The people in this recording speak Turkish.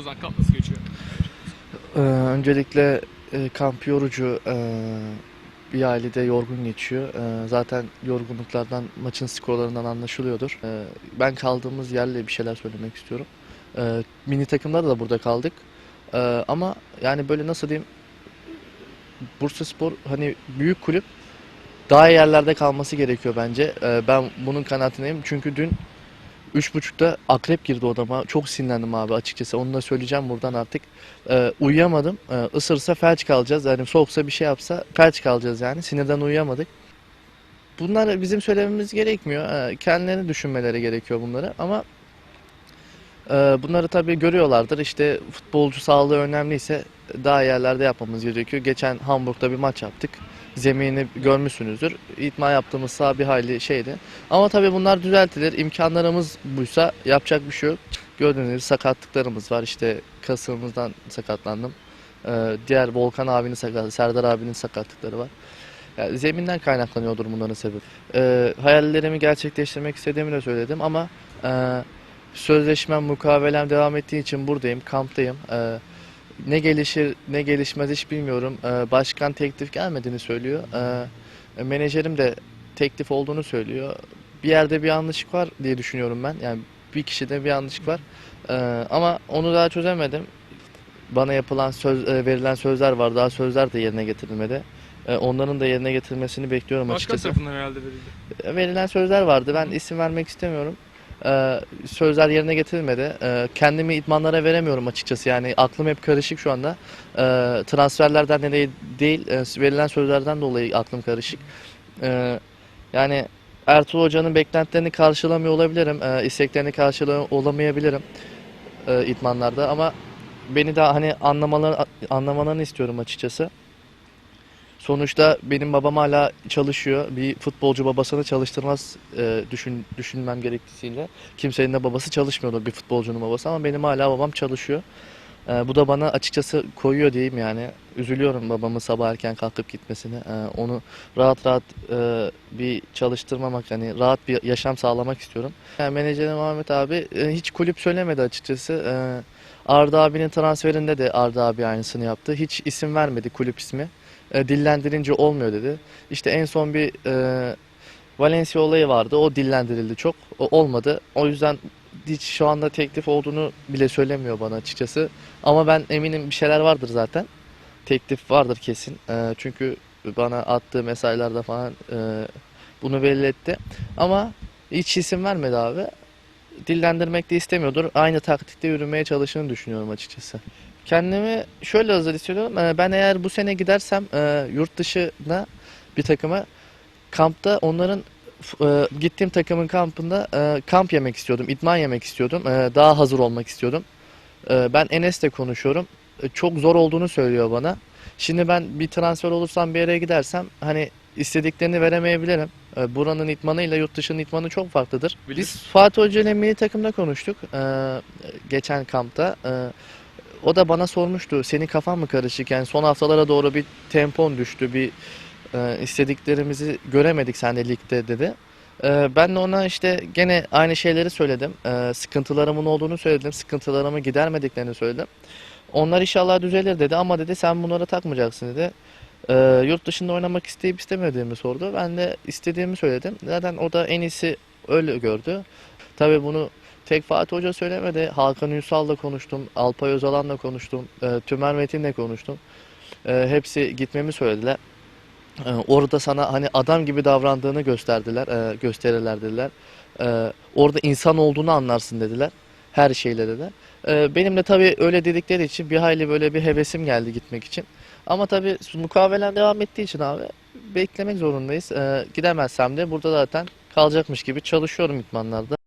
Ozan kamp nasıl geçiyor? Ee, öncelikle e, kamp yorucu, e, bir ailede yorgun geçiyor. E, zaten yorgunluklardan, maçın skorlarından anlaşılıyordur. E, ben kaldığımız yerle bir şeyler söylemek istiyorum. E, mini takımlarda da burada kaldık. E, ama yani böyle nasıl diyeyim, Bursaspor hani büyük kulüp daha iyi yerlerde kalması gerekiyor bence. E, ben bunun kanaatindeyim. Çünkü dün 3.30'da akrep girdi odama. Çok sinirlendim abi açıkçası. Onu da söyleyeceğim buradan artık. Ee, uyuyamadım. Ee, ısırsa felç kalacağız. Yani soğuksa bir şey yapsa felç kalacağız yani. Sinirden uyuyamadık. Bunlar bizim söylememiz gerekmiyor. Ee, kendilerini düşünmeleri gerekiyor bunları. Ama e, bunları tabii görüyorlardır. İşte futbolcu sağlığı önemliyse daha yerlerde yapmamız gerekiyor. Geçen Hamburg'da bir maç yaptık. Zemini görmüşsünüzdür. İtman yaptığımız saha bir hayli şeydi. Ama tabii bunlar düzeltilir. İmkanlarımız buysa yapacak bir şey yok. Gördüğünüz gibi sakatlıklarımız var. İşte kasığımızdan sakatlandım. Ee, diğer Volkan abinin sakatlığı, Serdar abinin sakatlıkları var. Yani zeminden kaynaklanıyordur bunların sebebi. Ee, hayallerimi gerçekleştirmek istediğimi de söyledim ama e, sözleşmem, mukavelem devam ettiği için buradayım, kamptayım. Ee, ne gelişir, ne gelişmez hiç bilmiyorum. Ee, başkan teklif gelmediğini söylüyor. Ee, menajerim de teklif olduğunu söylüyor. Bir yerde bir yanlışlık var diye düşünüyorum ben. Yani bir kişide bir yanlışlık var. Ee, ama onu daha çözemedim. Bana yapılan söz, e, verilen sözler var. Daha sözler de yerine getirilmedi. Ee, onların da yerine getirilmesini bekliyorum Başkan açıkçası. tarafından herhalde verildi. Verilen sözler vardı. Ben isim vermek istemiyorum. Ee, sözler yerine getirilmedi. Ee, kendimi idmanlara veremiyorum açıkçası. Yani aklım hep karışık şu anda. Ee, transferlerden dolayı değil, e, verilen sözlerden dolayı aklım karışık. Ee, yani Ertuğrul Hoca'nın beklentilerini karşılamıyor olabilirim. Ee, isteklerini karşılamıyor olamayabilirim e, idmanlarda ama beni de hani anlamalarını, anlamalarını istiyorum açıkçası. Sonuçta benim babam hala çalışıyor. Bir futbolcu babasını çalıştırmaz e, düşün, düşünmem gerektiğiyle. Kimsenin de babası çalışmıyordur bir futbolcunun babası ama benim hala babam çalışıyor. E, bu da bana açıkçası koyuyor diyeyim yani. Üzülüyorum babamın sabah erken kalkıp gitmesine. E, onu rahat rahat e, bir çalıştırmamak, hani rahat bir yaşam sağlamak istiyorum. Yani menajerim Ahmet abi e, hiç kulüp söylemedi açıkçası. E, Arda abinin transferinde de Arda abi aynısını yaptı. Hiç isim vermedi kulüp ismi e, dillendirince olmuyor dedi. İşte en son bir e, Valencia olayı vardı. O dillendirildi çok. O olmadı. O yüzden hiç şu anda teklif olduğunu bile söylemiyor bana açıkçası. Ama ben eminim bir şeyler vardır zaten. Teklif vardır kesin. E, çünkü bana attığı mesajlarda falan e, bunu belli etti. Ama hiç isim vermedi abi. Dillendirmek de istemiyordur. Aynı taktikte yürümeye çalıştığını düşünüyorum açıkçası. Kendimi şöyle hazır hissediyorum. Ee, Ben eğer bu sene gidersem e, yurt dışına bir takıma kampta onların f- e, gittiğim takımın kampında e, kamp yemek istiyordum, idman yemek istiyordum. E, Daha hazır olmak istiyordum. E, Ben Enes'le konuşuyorum. E, Çok zor olduğunu söylüyor bana. Şimdi ben bir transfer olursam bir yere gidersem hani istediklerini veremeyebilirim. E, Buranın idmanıyla yurt dışının idmanı çok farklıdır. Biz Fatih Hoca ile milli takımda konuştuk e, geçen kampta. E, o da bana sormuştu. Senin kafan mı karışık? Yani son haftalara doğru bir tempon düştü. Bir e, istediklerimizi göremedik sen de ligde dedi. E, ben de ona işte gene aynı şeyleri söyledim. E, sıkıntılarımın olduğunu söyledim. Sıkıntılarımı gidermediklerini söyledim. Onlar inşallah düzelir dedi ama dedi sen bunlara takmayacaksın dedi. E, yurt dışında oynamak isteyip istemediğimi sordu. Ben de istediğimi söyledim. Zaten o da en iyisi öyle gördü. Tabii bunu Tek Fatih Hoca söylemedi. Hakan Ünsal'la konuştum. Alpay Özalan'la konuştum. E, Tümer Metin'le konuştum. E, hepsi gitmemi söylediler. E, orada sana hani adam gibi davrandığını gösterdiler. E, gösterirler dediler. E, orada insan olduğunu anlarsın dediler. Her şeyle dediler. E, benim de tabii öyle dedikleri için bir hayli böyle bir hevesim geldi gitmek için. Ama tabii mukavelen devam ettiği için abi beklemek zorundayız. E, gidemezsem de burada zaten kalacakmış gibi çalışıyorum idmanlarda.